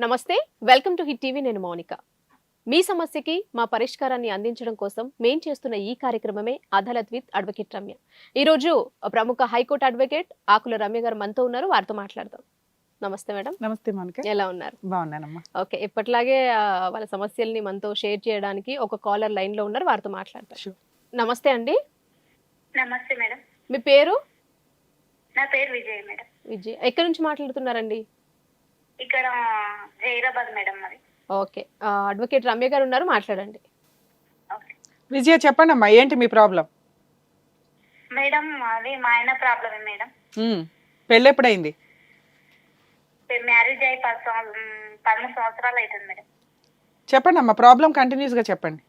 నమస్తే welcome to hit TV. నేను మౌనిక. మీ సమస్యకి మా పరిష్కారాన్ని అందించడం కోసం మేం చేస్తున్న ఈ కార్యక్రమమే అదాలత్ విత్ అడ్వకేట్ రమ్య. ఈ రోజు ప్రముఖ హైకోర్టు అడ్వకేట్ ఆకుల రమ్య గారు మనతో ఉన్నారు. వారితో మాట్లాడదాం. నమస్తే మేడం. నమస్తే మౌనిక. ఎలా ఉన్నారు? బాగున్నానమ్మా. ఓకే ఎప్పటిలాగే వాళ్ళ సమస్యల్ని మనతో షేర్ చేయడానికి ఒక కాలర్ లైన్లో ఉన్నారు. వారితో మాట్లాడతారు. నమస్తే అండి. నమస్తే మేడం. మీ పేరు? నా పేరు విజయ్ మేడం. విజయ్. ఎక్కడి నుంచి మాట్లాడుతున్నారండి? ఇక్కడ జైరాబాద్ మేడం మరి ఓకే. అడ్వకేట్ రమ్య గారు ఉన్నారు మాట్లాడండి. ఓకే. విజయ చెప్పండి అమ్మా ఏంటి మీ ప్రాబ్లం? మేడం అది మా ఆయన ప్రాబ్లమే మేడం. పెళ్ళి ఎప్పుడైంది? మ్యారేజ్ అయ్యి పది పదమూడు సంవత్సరాలు అవుతుంది మేడం. చెప్పండి అమ్మా ప్రాబ్లం కంటిన్యూస్గా చెప్పండి.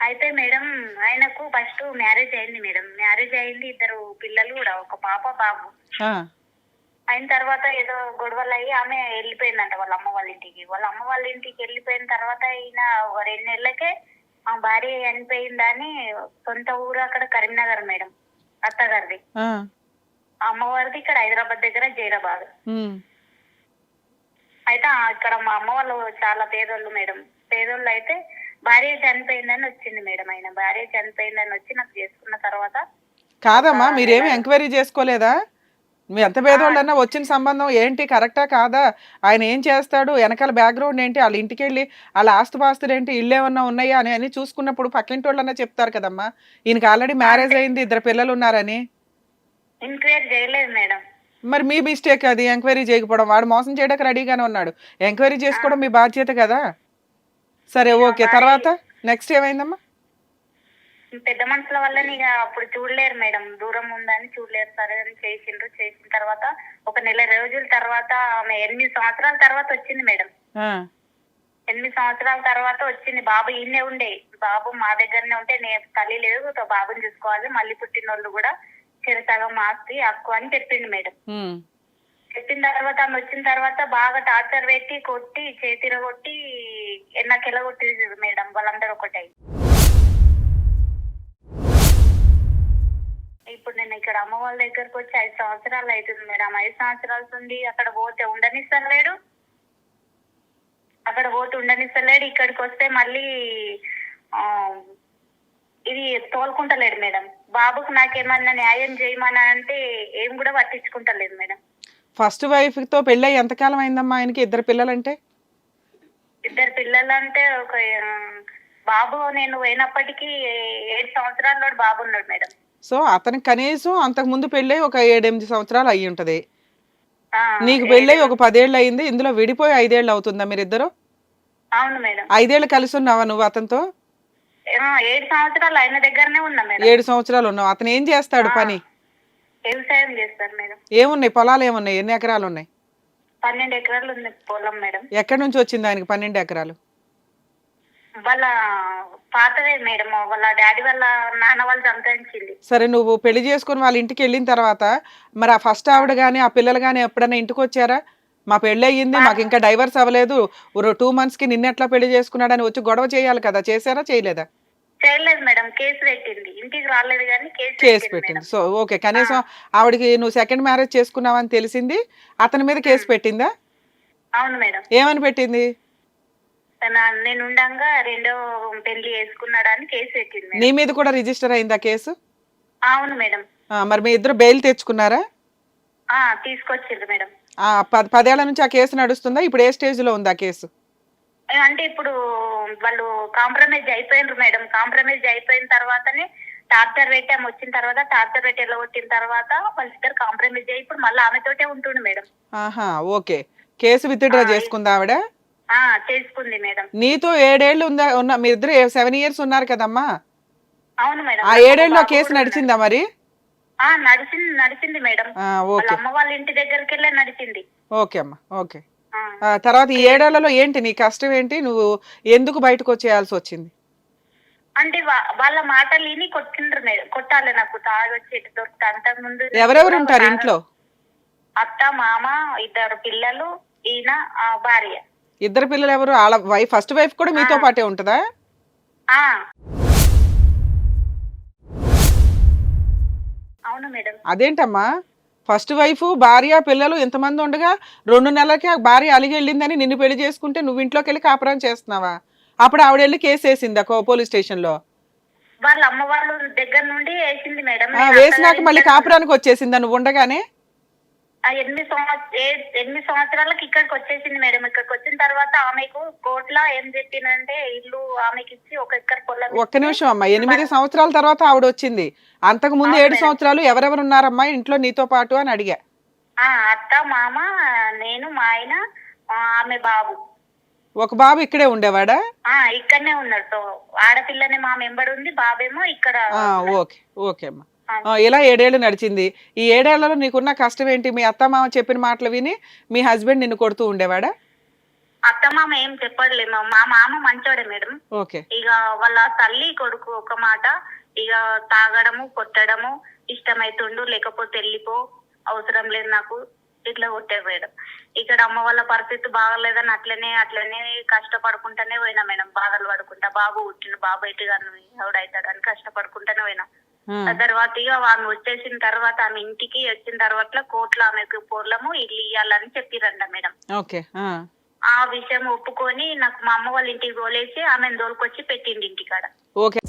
అయితే మేడం ఆయనకు ఫస్ట్ మ్యారేజ్ అయింది మేడం. మ్యారేజ్ అయింది ఇద్దరు పిల్లలు కూడా ఒక పాప బాబు. ఆ, అయిన తర్వాత ఏదో గొడవలు అయ్యి ఆమె వెళ్ళిపోయిందంట వాళ్ళ అమ్మ వాళ్ళ ఇంటికి. వాళ్ళ అమ్మ వాళ్ళ ఇంటికి వెళ్ళిపోయిన తర్వాత ఈయన ఒక రెండు నెలలకే మా భార్య చనిపోయిందని సొంత ఊరు అక్కడ కరీంనగర్ మేడం అత్తగారిది. ఆ, అమ్మవారిది ఇక్కడ హైదరాబాద్ దగ్గర జైరాబాద్. అయితే ఇక్కడ మా అమ్మ వాళ్ళు చాలా పేదోళ్ళు మేడం. పేదోళ్ళు అయితే భార్య చనిపోయిందని వచ్చింది మేడం ఆయన. భార్య చనిపోయిందని వచ్చి నాకు చేసుకున్న తర్వాత కాదమ్మా మీరేమి ఎంక్వైరీ చేసుకోలేదా? మీ ఎంత పేదోళ్ళన్నా వచ్చిన సంబంధం ఏంటి? కరెక్టా కాదా? ఆయన ఏం చేస్తాడు? వెనకాల బ్యాక్గ్రౌండ్ ఏంటి? వాళ్ళ ఇంటికి వెళ్ళి వాళ్ళ ఆస్తుపాస్తులు ఏంటి? ఇల్లు ఏమన్నా ఉన్నాయా? అని అని చూసుకున్నప్పుడు పక్కింటి వాళ్ళన్నా చెప్తారు కదమ్మా. ఈయనకి ఆల్రెడీ మ్యారేజ్ అయింది ఇద్దరు పిల్లలు ఉన్నారని. మరి మీ మిస్టేక్ అది ఎంక్వైరీ చేయకపోవడం. వాడు మోసం చేయడానికి రెడీగానే ఉన్నాడు. ఎంక్వైరీ చేసుకోవడం మీ బాధ్యత కదా. సరే ఓకే. తర్వాత? నెక్స్ట్ ఏమైందమ్మా? పెద్ద మనుషుల వల్ల ఇక అప్పుడు చూడలేరు మేడం. దూరం ఉందని చూడలేరు. సరే అని చేసిండ్రు. చేసిన తర్వాత ఒక నెల రోజుల తర్వాత ఆమె ఎనిమిది సంవత్సరాల తర్వాత వచ్చింది మేడం. ఎనిమిది సంవత్సరాల తర్వాత వచ్చింది. బాబు ఈయనే ఉండే. బాబు మా దగ్గరనే ఉంటే నేను తల్లి లేదు. బాబుని చూసుకోవాలి. మళ్ళీ పుట్టిన వాళ్ళు కూడా చిరసగం ఆస్తి హక్కు అని చెప్పిండు మేడం. చెప్పిన తర్వాత ఆమె వచ్చిన తర్వాత బాగా టార్చర్ పెట్టి కొట్టి చేతిర కొట్టి ఎన్నకెల కొట్టి మేడం. వాళ్ళందరూ ఒకటై. ఇప్పుడు నేను ఇక్కడ అమ్మ వాళ్ళ దగ్గరకు వచ్చి ఐదు సంవత్సరాలు అవుతుంది మేడం. ఐదు సంవత్సరాల నుండి అక్కడ పోతే ఉండనిస్తలేడు. అక్కడ పోతే ఉండనిస్తలేడు. ఇక్కడికి వస్తే మళ్ళీ ఇది తోలుకుంటలేడు మేడం. బాబుకు నాకేమన్నా న్యాయం చేయమని అంటే ఏం కూడా పట్టించుకుంటలేదు మేడం. ఫస్ట్ వైఫ్తో పెళ్ళి ఎంతకాలం అయిందమ్మా ఆయనకి? ఇద్దరు పిల్లలంటే? ఇద్దరు పిల్లలు అంటే ఒక బాబు నేను పోయినప్పటికీ ఏడు సంవత్సరాల్లో బాబు ఉన్నాడు మేడం. సో అతనికి కనీసం అంతకు ముందు పెళ్ళి ఒక ఏడెనిమిది సంవత్సరాలు అయ్యి ఉంటది. నీకు పెళ్ళి ఒక పదేళ్ళు అయింది ఇందులో విడిపోయి ఐదేళ్ళు అవుతుందా మీరిద్దరు? అవును మేడం. ఐదేళ్ళు కలిసి ఉన్నావా నువ్వు అతనితో? ఏడు సంవత్సరాలు ఆయన దగ్గరనే ఉన్నా మేడం. ఏడు సంవత్సరాలు ఉన్నావు. అతను ఏం చేస్తాడు పని? వ్యవసాయం చేస్తారు మేడం. ఏమున్నాయి? పొలాలు ఏమున్నాయి? ఎన్ని ఎకరాలు ఉన్నాయి? పన్నెండు ఎకరాలు ఉంది పొలం మేడం. ఎక్కడి నుంచి వచ్చింది ఆయనకి పన్నెండు ఎకరాలు? వాళ్ళ పాతదే మేడం వాళ్ళ డాడీ వాళ్ళ నాన్న వాళ్ళు సంపాదించింది సరే నువ్వు పెళ్ళి చేసుకుని వాళ్ళ ఇంటికి వెళ్ళిన తర్వాత మరి ఆ ఫస్ట్ ఆవిడ కానీ ఆ పిల్లలు కానీ ఎప్పుడైనా ఇంటికి వచ్చారా? మా పెళ్ళి అయ్యింది మాకు ఇంకా డైవర్స్ అవ్వలేదు. టూ మంత్స్కి నిన్నెట్లా పెళ్ళి చేసుకున్నాడని వచ్చి గొడవ చేయాలి కదా చేశారా చేయలేదా? చేయలేదు మేడం కేసు పెట్టింది. ఇంటికి రాలేదు కానీ కేసు పెట్టింది సో ఓకే కనీసం ఆవిడకి నువ్వు సెకండ్ మ్యారేజ్ చేసుకున్నావని తెలిసింది అతని మీద కేసు పెట్టిందా? అవును మేడం. ఏమని పెట్టింది? తన నేను ఉండంగా రెండో పెళ్ళి చేసుకున్నాడని కేసు పెట్టింది నీ మీద కూడా రిజిస్టర్ అయిందా కేసు? అవును మేడం. మరి మీ ఇద్దరు బెయిల్ తెచ్చుకున్నారా? ఆ తీసుకొచ్చిండ్రు మేడం. పదేళ్ళ నుంచి ఆ కేసు నడుస్తుందా? ఇప్పుడు ఏ స్టేజ్లో ఉంది ఆ కేసు అంటే ఇప్పుడు వాళ్ళు కాంప్రమైజ్ అయిపోయినారు మేడం. కాంప్రమైజ్ అయిపోయిన తర్వాతనే టార్చర్ పెట్టి ఆమె వచ్చిన తర్వాత టార్చర్ పెట్టి వెళ్ళగొట్టిన తర్వాత వాళ్ళిద్దరు కాంప్రమైజ్ అయ్యి ఇప్పుడు మళ్ళీ ఆమెతోటే ఉంటుండు మేడం. ఆహా ఓకే. కేసు విత్డ్రా చేసుకుందా ఆవిడ? చేసుకుంది మేడం. నీతో ఏడేళ్ళు ఉందా ఉన్న మీ ఇద్దరు సెవెన్ ఇయర్స్ ఉన్నారు కదమ్మా? అవును మేడం. ఆ ఏడేళ్ళు ఆ కేసు నడిచిందా మరి? ఆ నడిచింది నడిచింది మేడం. వాళ్ళ ఓకే. అమ్మ వాళ్ళ ఇంటి దగ్గరికి వెళ్ళే నడిచింది. ఓకే అమ్మా ఓకే. ఆ. ఆ, తర్వాత ఈ ఏడేళ్ళలో ఏంటి నీ కష్టం ఏంటి? నువ్వు ఎందుకు బయటకు వచ్చేయాల్సి వచ్చింది? అంటే వా- వాళ్ళ మాటలు విని కొట్టిండ్రు మేడం కొట్టాలి నాకు తాగి వచ్చి ఎటు దొరికితే అంతకు ముందు ఎవరెవరు ఉంటారు ఇంట్లో? అత్త మామ ఇద్దరు పిల్లలు ఈయన ఆ భార్య. ఇద్దరు పిల్లలు ఎవరు? వాళ్ళ వైఫ్ ఫస్ట్ వైఫ్ కూడా మీతో పాటే ఉంటుందా? అవును మేడం. అదేంటమ్మా? ఫస్ట్ వైఫ్ భార్య పిల్లలు ఇంతమంది ఉండగా రెండు నెలలకి ఆ భార్య అలిగి వెళ్ళిందని నిన్ను పెళ్ళి చేసుకుంటే నువ్వు ఇంట్లోకి వెళ్ళి కాపురం చేస్తున్నావా? అప్పుడు ఆవిడ వెళ్ళి కేసు వేసింది పోలీస్ స్టేషన్లో. వాళ్ళ అమ్మ వాళ్ళ దగ్గర నుండి వేసింది మేడం. వేసినాక మళ్ళీ కాపురానికి వచ్చేసిందా నువ్వు ఉండగానే? ఎనిమిది సంవత్సర ఎనిమిది సంవత్సరాలకు ఇక్కడికి వచ్చేసింది మేడం. ఇక్కడికి వచ్చిన తర్వాత ఆమెకు కోర్టులో ఏం చెప్పిందంటే ఇల్లు ఆమెకి ఇచ్చి ఒక ఎక్కర్ పొలం ఒక్క నిమిషం అమ్మా. ఎనిమిది సంవత్సరాల తర్వాత ఆవిడ వచ్చింది. అంతకు ముందు ఏడు. సంవత్సరాలు ఎవరెవరు ఉన్నారమ్మా ఇంట్లో నీతో పాటు అని అడిగా. ఆ, అత్త మామ నేను మా ఆయన ఆమె బాబు. ఒక బాబు ఇక్కడే ఉండేవాడా? ఆ ఇక్కడనే ఉన్నాడు ఆడపిల్లనే మా మెంబర్ ఉంది బాబేమో ఇక్కడ ఓకే ఓకే అమ్మా. ఇలా ఏడేళ్ళు నడిచింది. ఈ ఏడేళ్ళలో నీకున్న కష్టం ఏంటి మీ అత్త మామ చెప్పిన మాటలు విని మీ హస్బెండ్ నిన్ను కొడుతూ ఉండేవాడా? అత్త మామ ఏం చెప్పట్లేదు మా మామ మంచోడే మేడం. ఓకే. ఇక వాళ్ళ తల్లి కొడుకు ఒక మాట ఇక తాగడము కొట్టడము ఇష్టమైతుండు లేకపోతే వెళ్ళిపో అవసరం లేదు నాకు ఇట్లా కొట్టే మేడం. ఇక్కడ అమ్మ వాళ్ళ పరిస్థితి బాగలేదని అట్లనే అట్లనే కష్టపడుకుంటానే పోయినా మేడం. బాధలు పడుకుంటా బాబు పుట్టిన బాబు ఎటు కానీ ఎవడైతాడని కష్టపడుకుంటానే పోయినా. ఆ, తర్వాత ఇక ఆమె వచ్చేసిన తర్వాత ఆమె ఇంటికి వచ్చిన తర్వాత కోర్టులో ఆమెకు పొలము ఇల్లు ఇయ్యాలని చెప్పిరంట మేడం. ఓకే ఆ, విషయం ఒప్పుకొని నాకు మా అమ్మ వాళ్ళ ఇంటికి తోలేసి ఆమెను తోలుకొచ్చి పెట్టిండి ఇంటికాడ. ఓకే.